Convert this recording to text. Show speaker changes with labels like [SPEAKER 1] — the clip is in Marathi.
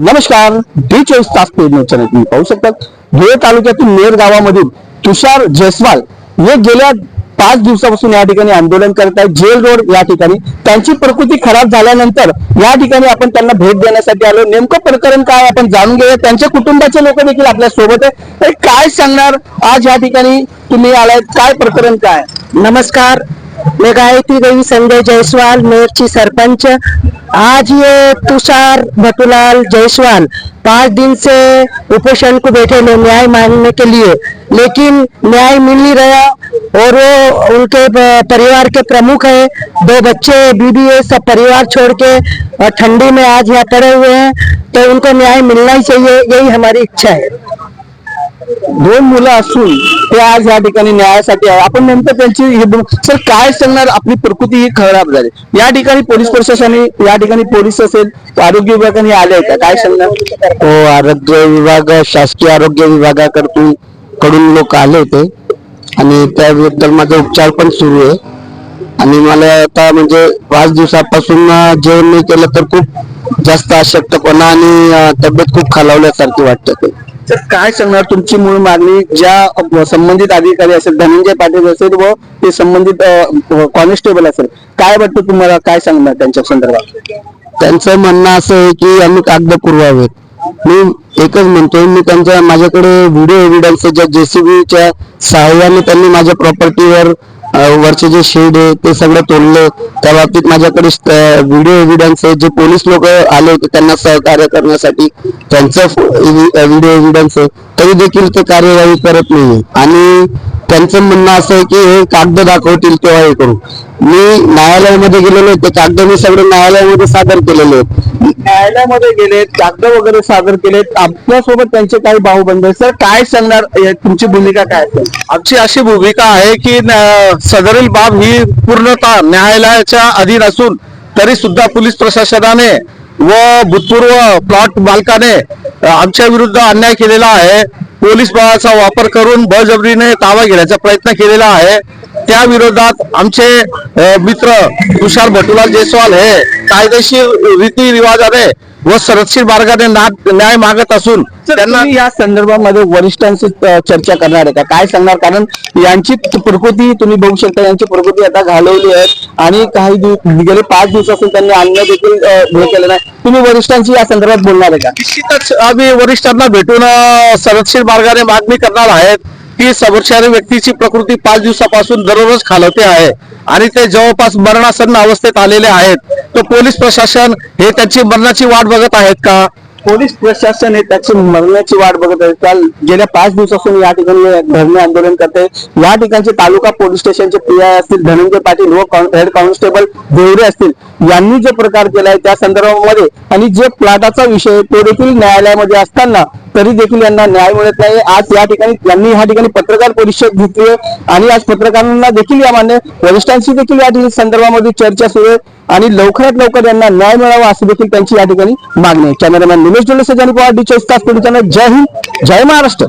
[SPEAKER 1] नमस्कार डी चोवीस तास पेड न्यूज चॅनल तुम्ही पाहू शकतात. धुळे तालुक्यातील नेर गावामधील तुषार जयस्वाल हे गेल्या पाच दिवसापासून या ठिकाणी आंदोलन करत आहेत. जेल रोड या ठिकाणी. त्यांची प्रकृती खराब झाल्यानंतर या ठिकाणी आपण त्यांना भेट देण्यासाठी आलो. नेमकं प्रकरण काय आपण जाणून घेऊया. त्यांच्या कुटुंबाचे लोक देखील आपल्यासोबत आहे तर काय सांगणार? आज या ठिकाणी तुम्ही आलाय. काय प्रकरण काय?
[SPEAKER 2] नमस्कार. मैं गायत्री देवी संजय जायसवाल, मेरची सरपंच। आज ये तुषार भटूलाल जायसवाल पाँच दिन से उपोषण को बैठे हैं न्याय मांगने के लिए। लेकिन न्याय मिल नहीं रहा और वो उनके परिवार के प्रमुख है। दो बच्चे बीबी है, सब परिवार छोड़ के और ठंडी में आज यहाँ पड़े हुए हैं। तो उनको न्याय मिलना ही चाहिए, यही हमारी इच्छा है।
[SPEAKER 1] दोन मुलं ते आज या ठिकाणी न्यायासाठी आहे. आपण नेमकं त्यांची हे सर काय सांगणार? आपली प्रकृती ही खराब झाली. या ठिकाणी पोलीस प्रशासनाने या ठिकाणी पोलीस असेल आरोग्य विभागाने आले का? काय सांगणार?
[SPEAKER 2] हो आरोग्य विभाग शासकीय आरोग्य विभागाकडून कडून लोक आले होते. आणि त्याबद्दल माझा उपचार पण सुरू आहे. आणि मला आता म्हणजे पाच दिवसापासून जेवण नाही केलं तर खूप जास्त अशक्तपणा आणि तब्येत खूप खालावल्यासारखी वाटते.
[SPEAKER 1] तर काय सांगणार? तुमची मूळ मागणी ज्या संबंधित अधिकारी असेल धनंजय पाटील असेल व ते संबंधित कॉन्स्टेबल असेल काय वाटतं तुम्हाला? काय सांगणार त्यांच्या संदर्भात?
[SPEAKER 2] त्यांचं म्हणणं असं आहे की आम्ही कागद पुरवावेत. मी एकच म्हणतोय मी त्यांच्या माझ्याकडे व्हिडिओ एव्हिडन्स ज्या जेसीबीच्या सहाय्याने त्यांनी माझ्या प्रॉपर्टीवर वरचे जे शेड आहे ते सगळं तोडलं. त्या बाबतीत माझ्याकडे व्हिडिओ एव्हिडन्स आहे. जे पोलीस लोक आले होते त्यांना सहकार्य करण्यासाठी त्यांचं व्हिडिओ एव्हिडन्स आहे. तरी देखील ते कार्यवाही करत नाही आणि त्यांचं म्हणणं असं आहे की हे कागद दाखवतील तेव्हा हे करू. मी न्यायालयामध्ये गेलेलो ते कागद मी सगळे न्यायालयामध्ये सादर केलेले आहेत.
[SPEAKER 1] न्यायालयामध्ये गेलेत कागद वगैरे सादर केलेत आपल्यासोबत त्यांचे काही भाऊबंद सर काय सांगणार तुमची भूमिका काय असेल
[SPEAKER 3] आमची अशी भूमिका आहे की सदरील बाब ही पूर्णतः न्यायालयाच्या अधीन असून तरी सुद्धा पोलीस प्रशासनाने व भूतपूर्व प्लॉट मालकाने आमच्या विरुद्ध अन्याय केलेला आहे. पोलीस बळाचा वापर करून बळजबरीने ताबा घेण्याचा प्रयत्न केलेला आहे. त्या विरोधात आमचे मित्र तुषार भटुलाल जयस्वाल हे कायदेशीर रीतिरिवाजाने व संरक्षित मार्गाने न्याय मागत असून त्यांना
[SPEAKER 1] या संदर्भामध्ये वरिष्ठांशी चर्चा करणार आहे का? काय सांगणार? कारण यांची प्रकृती तुम्ही बघू शकता यांची प्रकृती आता घालवली आहे आणि काही दिवस गेले पाच दिवसापासून त्यांनी अन्न देखील हे केलं नाही. तुम्ही वरिष्ठांशी या संदर्भात बोलणार आहे का?
[SPEAKER 3] निश्चितच आम्ही वरिष्ठांना भेटून अ, संरक्षण मार्गाने मागणी करणार आहेत. की समोरच्या व्यक्तीची प्रकृती पाच दिवसापासून दररोज खालवते आहे आणि ते जवळपास मरणासन्न अवस्थेत आलेले आहेत. तर पोलीस प्रशासन हे त्यांची मरणाची वाट बघत आहेत का?
[SPEAKER 1] पोलीस प्रशासन हे त्याची मरण्याची वाट बघत आहे काल गेल्या पाच दिवसापासून या ठिकाणी धरणे आंदोलन करते. या ठिकाणचे तालुका पोलीस स्टेशनचे पी आय असतील धनंजय पाटील व हेड कॉन्स्टेबल देवरे असतील यांनी जो प्रकार केलाय त्या संदर्भामध्ये आणि जे प्लाटाचा विषय तो देखील न्यायालयामध्ये असताना तरी देखील यांना न्याय मिळत नाही. आज या ठिकाणी यांनी या ठिकाणी पत्रकार परिषद घेतली आहे आणि आज पत्रकारांना देखील या मान्य वरिष्ठांशी देखील या ठिकाणी संदर्भामध्ये चर्चा सुरू आहे आणि लवकरात लवकर यांना न्याय मिळावा अशी देखील त्यांची या ठिकाणी मागणी आहे. कॅमेरामॅन निलेश डोले सजानी पवार डी चोवीस तास पुढे जय हिंद जय महाराष्ट्र.